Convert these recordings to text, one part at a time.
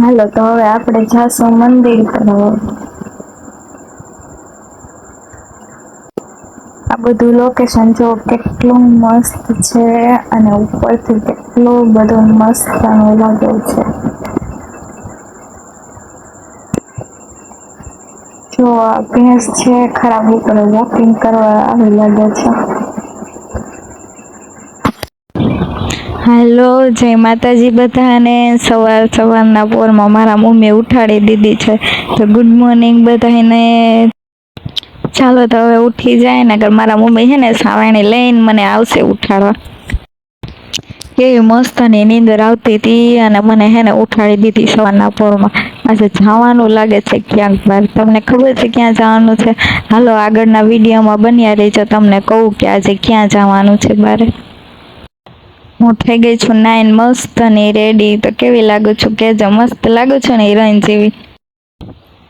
હાલો, તો હવે આપડે જાશું મંદિર તરફ આ બધું લોકેશન જો કેટલું મસ્ત છે અને ઉપરથી કેટલું બધું મસ્ત લાગે છે. જો આ ભેંસ છે, ખરાબ ઉપર વોકિંગ કરવા આવી લાગે છે. હાલો, જય માતાજી બધાને. સવાર સવારના પોરમાં મારા મમ્મીએ ઉઠાડી દીધી છે. તો ગુડ મોર્નિંગ બધાને. ચાલો તો હવે ઉઠી જાય ને અગર મારા મમ્મી છે ને સાવાણી લઈને મને આવશે ઉઠાડવા. કેવી મસ્તની નીંદર આવતી હતી અને મને હે ને ઉઠાડી દીધી સવારના પોરમાં. આજે જવાનું લાગે છે ક્યાંક બહાર. તમને ખબર છે ક્યાં જવાનું છે? હાલો, આગળના વિડીયોમાં બન્યા રહીજો. તમને કહું કે આજે ક્યાં જવાનું છે બારે હું થઈ ગઈ છું નાઇન મસ્ત ને રેડી તો કેવી લાગુ છું? કેજો મસ્ત લાગુ છું ને હિરોઈન જેવી.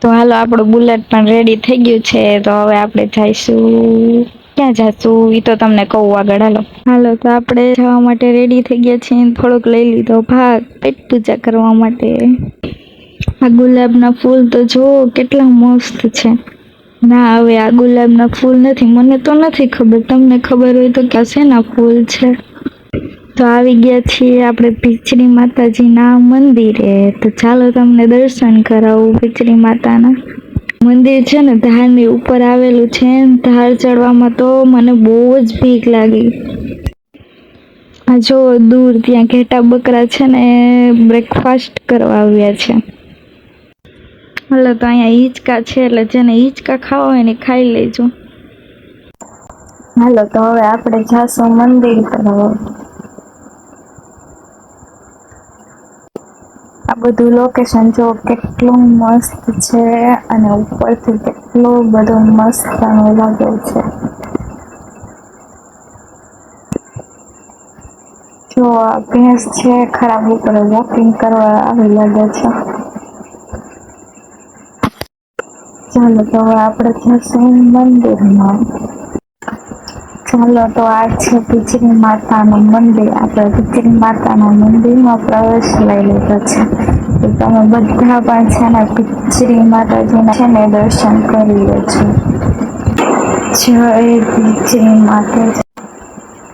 તો હાલો, આપણું બુલેટ પણ રેડી થઈ ગયું છે. તો હવે આપણે જઈશું. ક્યાં જઈશું એ તો તમને કહું આગળ. હાલો. હાલો, તો આપણે જવા માટે રેડી થઈ ગયા છીએ. થોડોક લઈ લીધો ભાગ. પેટ પૂજા કરવા માટે. આ ગુલાબના ફૂલ તો જો, કેટલા મસ્ત છે. ના, હવે આ ગુલાબના ફૂલ નથી. મને તો નથી ખબર. તમને ખબર હોય તો ક્યાં શેના ફૂલ છે. તો આવી ગયા છીએ આપણે ભીચરી માતાજીના મંદિરે. તો ચાલો તમને દર્શન કરાવું ભીચરી માતાના. મંદિર છે ને ધારની ઉપર આવેલું છે. ધાર ચડવામાં તો મને બહુ જ ભીખ લાગી. આ જો દૂર ત્યાં ઘેટા બકરા છે ને બ્રેકફાસ્ટ કરવા આવ્યા છે. હાલો, તો અહીંયા હિંચકા છે એટલે જેને હિંચકા ખાવા હોય ને ખાઈ લેજો. હાલો, તો હવે આપણે જાશું મંદિર તરફ આ બધું લોકેશન જો કેટલું મસ્ત છે અને ઉપરથી કેટલું બધું મસ્ત લાગે છે. જો ભેંસ છે, ખરાબ ઉપર વોકિંગ કરવા આવી લાગે છે. ચાલો તો હવે આપણે જઈશું મંદિરમાં. ચાલો તો આ છે ખીચડી માતાનું મંદિર. આપણે ખીચડી માતાના મંદિરમાં પ્રવેશ લઈ લીધો છે. તો બધા પણ છે ને ખીચડી માતાજીના છે ને દર્શન કરીએ છીએ જય ખીચડી માતાજી.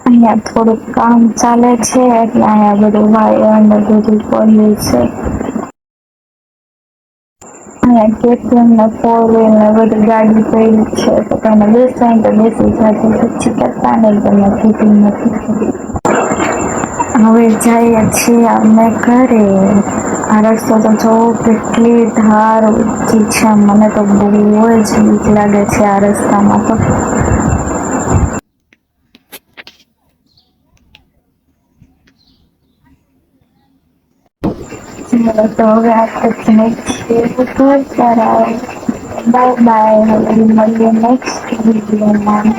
અહીંયા થોડુંક કામ ચાલે છે એટલે અહીંયા બધું વાયર ને બધું પડ્યું છે. અહીંયા કેટીએમ ને ફોર વ્હીલ ને બધું ગાડી પડી છે. તો તમે બેસાય તો બેસી જાજો. પછી કરતા નહીં તમે કીધું નથી હવે જઈએ છીએ અમે ઘરે. આ તો જો કેટલી ધાર ઊંચી છે. મને તો બહુ જ બીક લાગે છે આ રસ્તામાં તો. તો હવે આપણે ઘર બાય બાય હવે મળીએ નેક્સ્ટ વિડીયોમાં